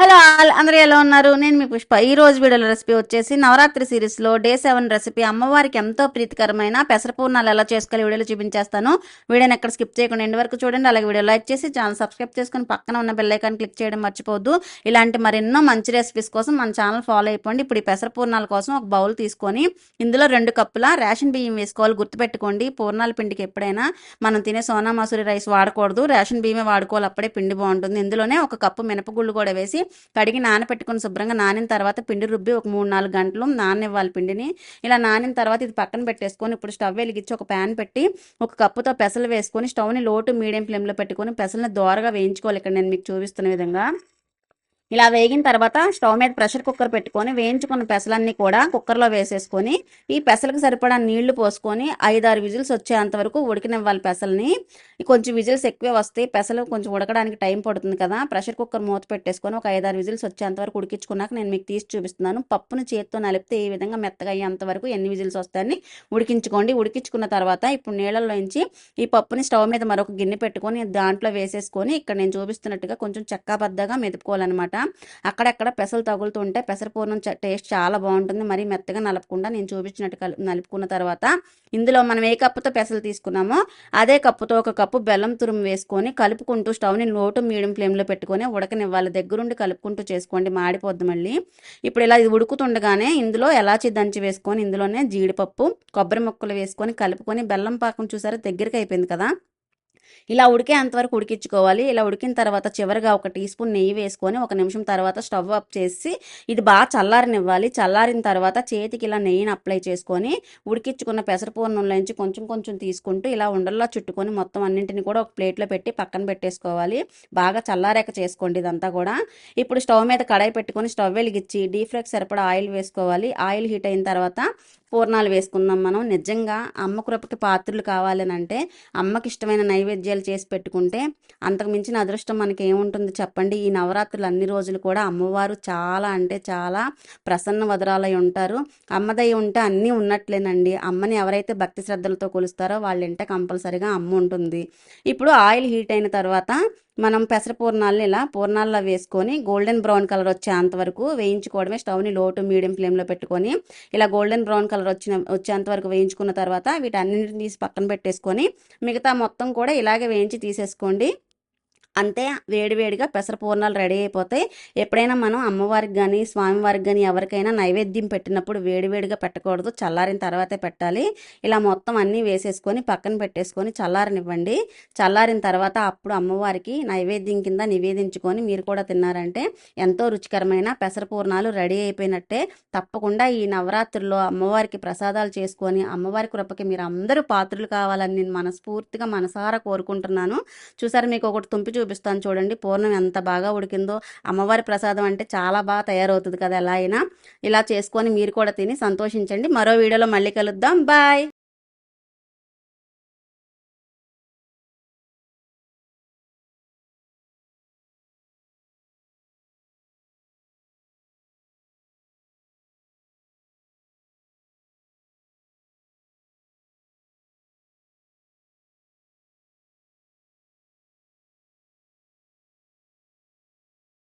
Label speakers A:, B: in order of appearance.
A: Hello，ఆల్ అందరూ ఎలా ఉన్నారు? నేను మీ పుష్ప. ఈ రోజు వీడియోలో రెసిపీ వచ్చేసి నవరాత్రి సిరీస్లో డే సెవెన్ రెసిపీ అమ్మవారికి ఎంతో ప్రీతికరమైన పెసరపూర్ణాలు ఎలా చేసుకోవాలి వీడియోలో చూపించేస్తాను. వీడియోని ఎక్కడ స్కిప్ చేయకుండా ఎండ్ వరకు చూడండి. అలాగే వీడియో లైక్ చేసి ఛానల్ సబ్స్క్రైబ్ చేసుకుని పక్కన ఉన్న బెల్లైకాన్ క్లిక్ చేయడం మర్చిపోవద్దు. ఇలాంటి మరెన్నో మంచి రెసిపీస్ కోసం మన ఛానల్ ఫాలో అయిపోండి. ఇప్పుడు ఈ పెసరపూర్ణాల కోసం ఒక బౌల్ తీసుకొని ఇందులో రెండు కప్పుల రేషన్ బియ్యం వేసుకోవాలి. గుర్తుపెట్టుకోండి పూర్ణాల పిండికి ఎప్పుడైనా మనం తినే సోనా మసూరి రైస్ వాడకూడదు. రేషన్ బియ్యమే వాడుకోవాలి. అప్పుడే పిండి బాగుంటుంది. ఇందులోనే ఒక కప్పు మినపగుళ్ళు కూడా వేసి కడిగి నానపెట్టుకుని శుభ్రంగా నానిన తర్వాత పిండి రుబ్బి ఒక మూడు నాలుగు గంటలు నాననివ్వాలి పిండిని. ఇలా నానిన తర్వాత ఇది పక్కన పెట్టేసుకొని ఇప్పుడు స్టవ్ వెలిగించి ఒక ప్యాన్ పెట్టి ఒక కప్పుతో పెసలు వేసుకొని స్టవ్ని లోటు మీడియం ఫ్లేమ్లో పెట్టుకొని పెసల్ని దోరగా వేయించుకోవాలి. ఇక్కడ నేను మీకు చూపిస్తున్న విధంగా. ఇలా వేగిన తర్వాత స్టవ్ మీద ప్రెషర్ కుక్కర్ పెట్టుకొని వేయించుకున్న పెసలన్నీ కూడా కుక్కర్లో వేసేసుకొని ఈ పెసలకు సరిపడా నీళ్ళు పోసుకొని ఐదారు విజిల్స్ వచ్చేంత వరకు ఉడికినివ్వాలి పెసల్ని. కొంచెం విజిల్స్ ఎక్కువే వస్తాయి పెసలు కొంచెం ఉడకడానికి టైం పడుతుంది కదా. ప్రెషర్ కుక్కర్ మూత పెట్టేసుకొని ఒక ఐదారు విజిల్స్ వచ్చేంత వరకు ఉడికించుకున్నాక నేను మీకు తీసి చూపిస్తున్నాను. పప్పును చేతితో నలిపితే ఈ విధంగా మెత్తగా అయ్యేంత వరకు ఎన్ని విజిల్స్ వస్తాయని ఉడికించుకోండి. ఉడికించుకున్న తర్వాత ఇప్పుడు నీళ్ళల్లోంచి ఈ పప్పుని స్టవ్ మీద మరొక గిన్నె పెట్టుకొని దాంట్లో వేసేసుకొని ఇక్కడ నేను చూపిస్తున్నట్టుగా కొంచెం చెక్కాబద్దగా మెదుపుకోవాలన్నమాట. అక్కడక్కడ పెసలు తగులుతుంటే పెసరపూర్ణం టేస్ట్ చాలా బాగుంటుంది. మరి మెత్తగా నలపకుండా నేను చూపించినట్టు నలుపుకున్న తర్వాత ఇందులో మనం ఏ కప్పుతో పెసలు తీసుకున్నామో అదే కప్పుతో ఒక కప్పు బెల్లం తురుము వేసుకొని కలుపుకుంటూ స్టవ్ని లోటు మీడియం ఫ్లేమ్లో పెట్టుకొని ఉడకనివ్వాలి. దగ్గరుండి కలుపుకుంటూ చేసుకోండి. మాడిపోద్ది మళ్ళీ. ఇప్పుడు ఇలా ఇది ఉడుకుతుండగానే ఇందులో ఎలాచి దంచి వేసుకొని ఇందులోనే జీడిపప్పు కొబ్బరి ముక్కలు వేసుకొని కలుపుకొని బెల్లం పాకం చూసారా? దగ్గరికి అయిపోయింది కదా. ఇలా ఉడికే అంతవరకు ఉడికించుకోవాలి. ఇలా ఉడికిన తర్వాత చివరిగా ఒక టీ స్పూన్ నెయ్యి వేసుకొని ఒక నిమిషం తర్వాత స్టవ్ ఆఫ్ చేసి ఇది బాగా చల్లారనివ్వాలి. చల్లారిన తర్వాత చేతికి ఇలా నెయ్యిని అప్లై చేసుకొని ఉడికించుకున్న పెసరపూర్ణంలోంచి కొంచెం కొంచెం తీసుకుంటూ ఇలా ఉండల్లా చుట్టుకొని మొత్తం అన్నింటిని కూడా ఒక ప్లేట్లో పెట్టి పక్కన పెట్టేసుకోవాలి. బాగా చల్లారేక చేసుకోండి ఇదంతా కూడా. ఇప్పుడు స్టవ్ మీద కడాయి పెట్టుకొని స్టవ్ వెలిగించి డీప్ ఫ్రైకి సరిపడా ఆయిల్ వేసుకోవాలి. ఆయిల్ హీట్ అయిన తర్వాత పూర్ణాలు వేసుకుందాం మనం. నిజంగా అమ్మ కృపకి పాత్రలు కావాలని అంటే అమ్మకి ఇష్టమైన నైవేద్యాలు చేసి పెట్టుకుంటే అంతకు మించిన అదృష్టం మనకి ఏముంటుంది చెప్పండి. ఈ నవరాత్రులు అన్ని రోజులు కూడా అమ్మవారు చాలా అంటే చాలా ప్రసన్న వదరాలై ఉంటారు. అమ్మదయ్య ఉంటే అన్నీ ఉన్నట్లేనండి. అమ్మని ఎవరైతే భక్తి శ్రద్ధలతో కొలుస్తారో వాళ్ళ ఇంట కంపల్సరిగా అమ్మ ఉంటుంది ఇప్పుడు ఆయిల్ హీట్ అయిన తర్వాత మనం పెసర పూర్ణాలను ఇలా పూర్ణాల్లో వేసుకొని గోల్డెన్ బ్రౌన్ కలర్ వచ్చేంత వరకు వేయించుకోవడమే స్టవ్ని లో టు మీడియం ఫ్లేమ్లో పెట్టుకొని ఇలా గోల్డెన్ బ్రౌన్ కలర్ వచ్చిన వచ్చేంత వరకు వేయించుకున్న తర్వాత వీటన్నింటిని తీసి పక్కన పెట్టేసుకొని మిగతా మొత్తం కూడా ఇలాగే వేయించి తీసేసుకోండి. అంతే వేడివేడిగా పెసర పూర్ణాలు రెడీ అయిపోతాయి ఎప్పుడైనా మనం అమ్మవారికి కానీ స్వామివారికి కానీ ఎవరికైనా నైవేద్యం పెట్టినప్పుడు వేడివేడిగా పెట్టకూడదు. చల్లారిన తర్వాతే పెట్టాలి. ఇలా మొత్తం అన్నీ వేసేసుకొని పక్కన పెట్టేసుకొని చల్లారనివ్వండి. చల్లారిన తర్వాత అప్పుడు అమ్మవారికి నైవేద్యం కింద నివేదించుకొని మీరు కూడా తిన్నారంటే ఎంతో రుచికరమైన పెసర పూర్ణాలు రెడీ అయిపోయినట్టే. తప్పకుండా ఈ నవరాత్రుల్లో అమ్మవారికి ప్రసాదాలు చేసుకొని అమ్మవారి కృపకి మీరు అందరూ పాత్రలు కావాలని నేను మనస్ఫూర్తిగా మనసారా కోరుకుంటున్నాను. చూసారు మీకు ఒకటి తుంపి చూపిస్తాను చూడండి. పూర్ణం ఎంత బాగా ఉడికిందో అమ్మవారి ప్రసాదం అంటే చాలా బాగా తయారవుతుంది కదా ఎలా అయినా. ఇలా చేసుకొని మీరు కూడా తిని సంతోషించండి. మరో వీడియోలో మళ్ళీ కలుద్దాం. బాయ్.